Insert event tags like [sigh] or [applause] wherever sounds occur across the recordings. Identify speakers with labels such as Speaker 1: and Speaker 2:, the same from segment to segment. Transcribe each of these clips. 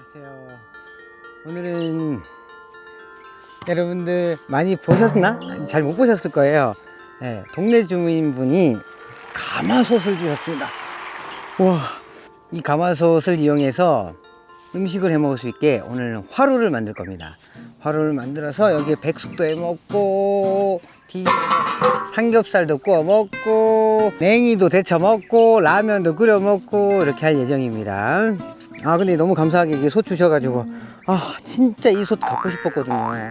Speaker 1: 안녕하세요. 오늘은 여러분들 많이 보셨나? 잘 못 보셨을 거예요. 네, 동네 주민분이 가마솥을 주셨습니다. 와, 이 가마솥을 이용해서 음식을 해 먹을 수 있게 오늘은 화로를 만들 겁니다. 화로를 만들어서 여기에 백숙도 해 먹고 비- 삼겹살도 구워 먹고 냉이도 데쳐 먹고 라면도 끓여 먹고 이렇게 할 예정입니다. 아 근데 너무 감사하게 이게 솥 주셔가지고 아 진짜 이 솥 갖고 싶었거든요.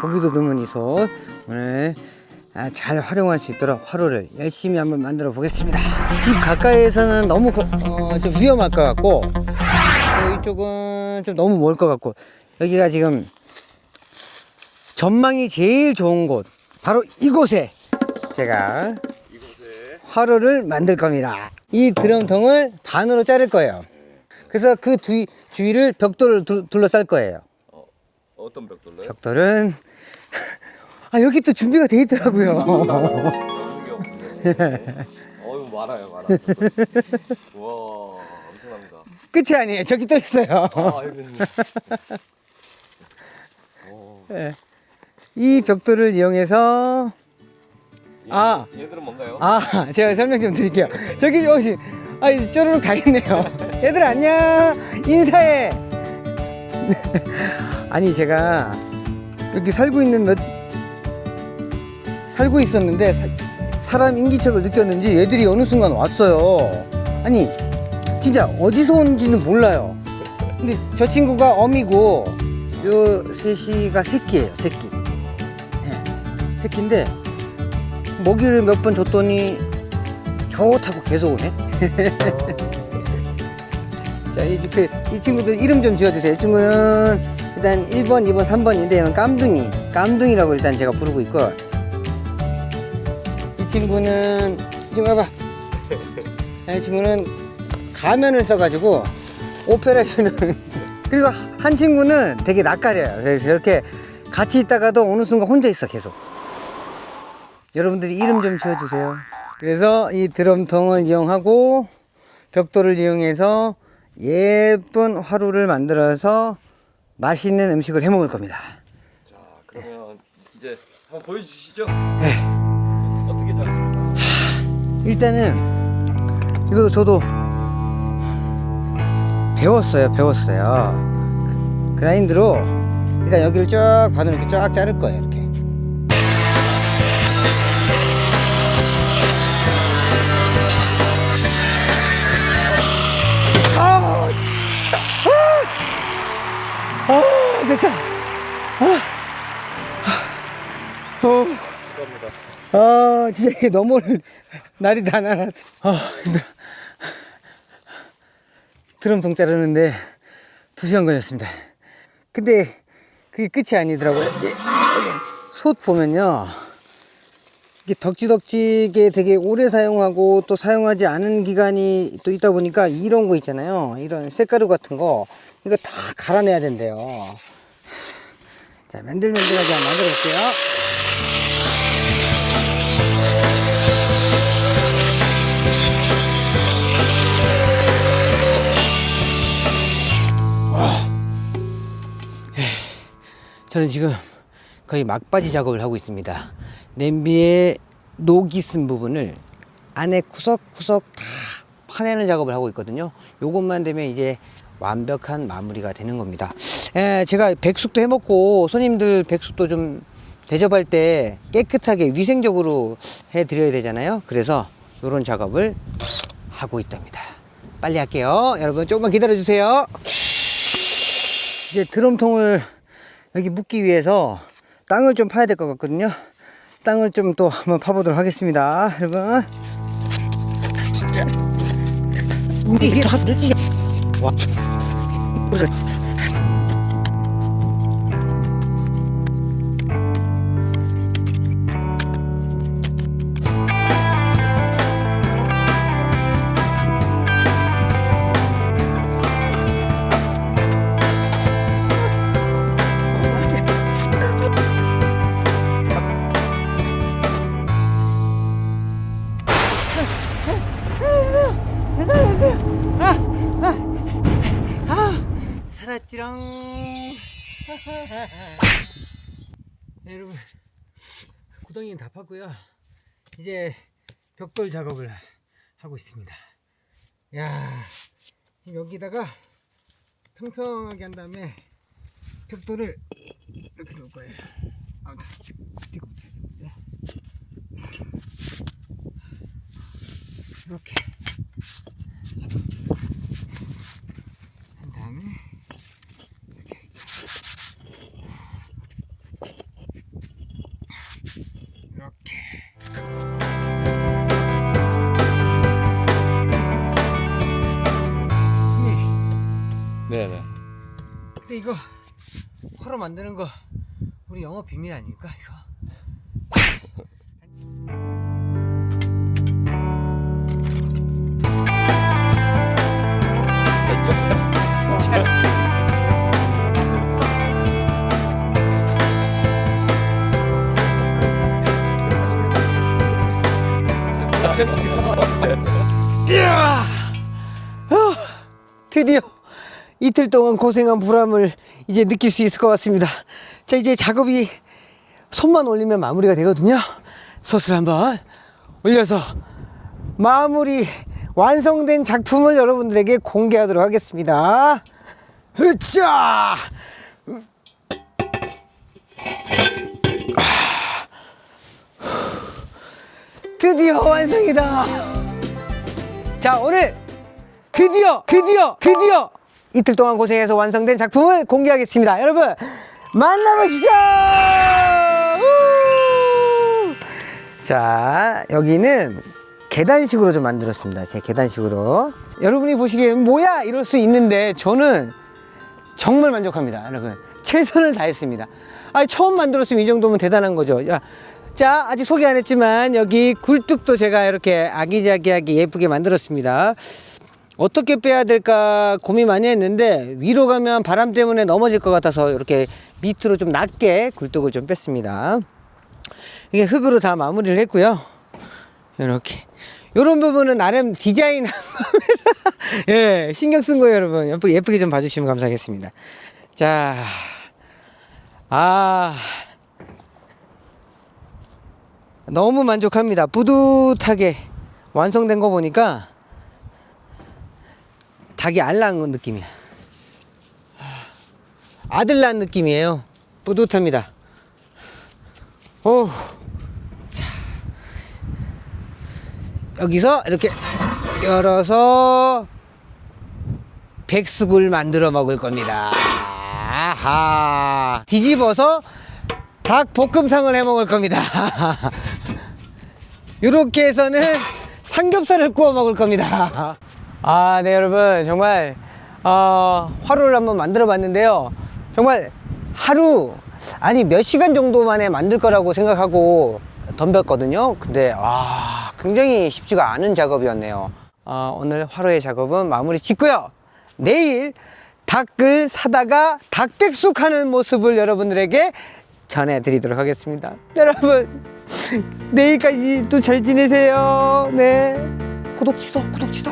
Speaker 1: 보기도 드문 이 솥 오늘 아, 잘 활용할 수 있도록 화로를 열심히 한번 만들어 보겠습니다. 집 가까이에서는 너무 거- 어, 좀 위험할 것 같고 또 이쪽은 좀 너무 멀 것 같고 여기가 지금 전망이 제일 좋은 곳 바로 이곳에 제가 화로를 만들 겁니다. 이 드럼통을 반으로 자를 거예요. 그래서 그 뒤, 주위를 벽돌을 둘- 둘러쌀 거예요.
Speaker 2: 어떤 벽돌로요?
Speaker 1: 벽돌은 [laughs] 아 여기 또 준비가 돼 있더라고요.
Speaker 2: 어유 많아요, 많아. 와, 엄청납니다.
Speaker 1: 끝이 아니에요. 저기 또 있어요.
Speaker 2: 아, 여기 있네. 오,
Speaker 1: 예. 이 벽돌을 이용해서
Speaker 2: 얘-
Speaker 1: 아.
Speaker 2: 얘들은 뭔가요?
Speaker 1: 아 제가 설명 좀 드릴게요. 저기 혹시 아 이제 쪼르륵 다 있네요. 얘들 안녕 인사해. [laughs] 아니 제가 여기 살고 있는 몇 살고 있었는데 사, 사람 인기척을 느꼈는지 얘들이 어느 순간 왔어요. 아니 진짜 어디서 오는지는 몰라요. 근데 저 친구가 어미고 요 셋이가 새끼예요 새끼. 예, 새끼인데 먹이를 몇 번 줬더니 좋다고 계속 오네. [laughs] 자, 이, 그, 이 친구들 이름 좀 지어주세요. 이 친구는 일단 1번, 2번, 3번인데 얘는 깜둥이. 깜둥이라고 일단 제가 부르고 있고. 이 친구는, 이 친구 봐봐. 자, 이 친구는 가면을 써가지고 오페레이션을. 그리고 한 친구는 되게 낯가려요. 그래서 이렇게 같이 있다가도 어느 순간 혼자 있어, 계속. 여러분들이 이름 좀 지어주세요. 그래서 이 드럼통을 이용하고 벽돌을 이용해서 예쁜 화로를 만들어서 맛있는 음식을 해 먹을 겁니다.
Speaker 2: 자, 그러면 이제 한번 보여주시죠.
Speaker 1: 네.
Speaker 2: 어떻게 잘?
Speaker 1: 일단은 이거 저도 배웠어요. 배웠어요. 그라인드로 일단 여기를 쫙 반으로 이렇게 쫙 자를 거예요. 이렇게. 됐다. 아, 아, 어. 아 진짜 이게 넘어오는 [laughs] 날이 다 날았어 아 힘들어. 드럼통 자르는데 두 시간 걸렸습니다. 근데 그게 끝이 아니더라고요. 솥 보면요. 이게 덕지덕지게 되게 오래 사용하고 또 사용하지 않은 기간이 또 있다 보니까 이런 거 있잖아요. 이런 쇳가루 같은 거. 이거 다 갈아내야 된대요 자 맨들맨들하게 한번 만들어 볼게요 저는 지금 거의 막바지 작업을 하고 있습니다. 냄비에 녹이 쓴 부분을 안에 구석구석 다 파내는 작업을 하고 있거든요. 요것만 되면 이제 완벽한 마무리가 되는 겁니다. 에, 제가 백숙도 해먹고 손님들 백숙도 좀 대접할 때 깨끗하게 위생적으로 해드려야 되잖아요. 그래서 요런 작업을 하고 있답니다. 빨리 할게요. 여러분 조금만 기다려주세요. 이제 드럼통을 여기 묻기 위해서 땅을 좀 파야 될 것 같거든요. 땅을 좀 또 한번 파보도록 하겠습니다. 여러분. 자. 이게 다 늦지. 와. 살았지롱. [laughs] 네, 여러분 구덩이는 다 팠고요. 이제 벽돌 작업을 하고 있습니다. 야 지금 여기다가 평평하게 한 다음에 벽돌을 이렇게 놓을 거예요. 되는데. 이렇게 한 다음에 이렇게 이렇게
Speaker 2: 네네.
Speaker 1: 근데 이거 화로 만드는 거 우리 영업 비밀 아닙니까 이거? 이야! 어, 드디어 이틀 동안 고생한 보람을 이제 느낄 수 있을 것 같습니다. 자, 이제 작업이 손만 올리면 마무리가 되거든요. 솥을 한번 올려서 마무리 완성된 작품을 여러분들에게 공개하도록 하겠습니다. 으쌰! 드디어 완성이다. 자, 오늘 드디어, 드디어, 드디어 이틀 동안 고생해서 완성된 작품을 공개하겠습니다. 여러분, 만나보시죠! 우! 자, 여기는 계단식으로 좀 만들었습니다. 제 계단식으로. 여러분이 보시기엔 뭐야? 이럴 수 있는데 저는 정말 만족합니다. 여러분. 최선을 다했습니다. 아, 처음 만들었으면 이 정도면 대단한 거죠. 야, 자, 아직 소개 안 했지만 여기 굴뚝도 제가 이렇게 아기자기하게 예쁘게 만들었습니다. 어떻게 빼야 될까 고민 많이 했는데 위로 가면 바람 때문에 넘어질 것 같아서 이렇게 밑으로 좀 낮게 굴뚝을 좀 뺐습니다. 이게 흙으로 다 마무리를 했고요. 이렇게. 요런 부분은 나름 디자인 한 겁니다. [laughs] 예, 신경 쓴 거예요, 여러분. 예쁘게, 예쁘게 좀 봐주시면 감사하겠습니다. 자, 아, 너무 만족합니다. 뿌듯하게 완성된 거 보니까 닭이 알 낳은 느낌이야. 아들 낳은 느낌이에요. 뿌듯합니다. 오, 자, 여기서 이렇게 열어서 백숙을 만들어 먹을 겁니다. 아하. 뒤집어서 닭 볶음탕을 해 먹을 겁니다. [laughs] 이렇게 해서는 삼겹살을 구워 먹을 겁니다. 아, 네, 여러분. 정말, 어, 화로를 한번 만들어 봤는데요. 정말 하루, 아니, 몇 시간 정도 만에 만들 거라고 생각하고 덤볐거든요. 근데, 와, 굉장히 쉽지가 않은 작업이었네요. 어, 오늘 화로의 작업은 마무리 짓고요. 내일 닭을 사다가 닭백숙 하는 모습을 여러분들에게 전해드리도록 하겠습니다. 여러분, 내일까지 또 잘 지내세요. 네. 구독 취소, 구독 취소.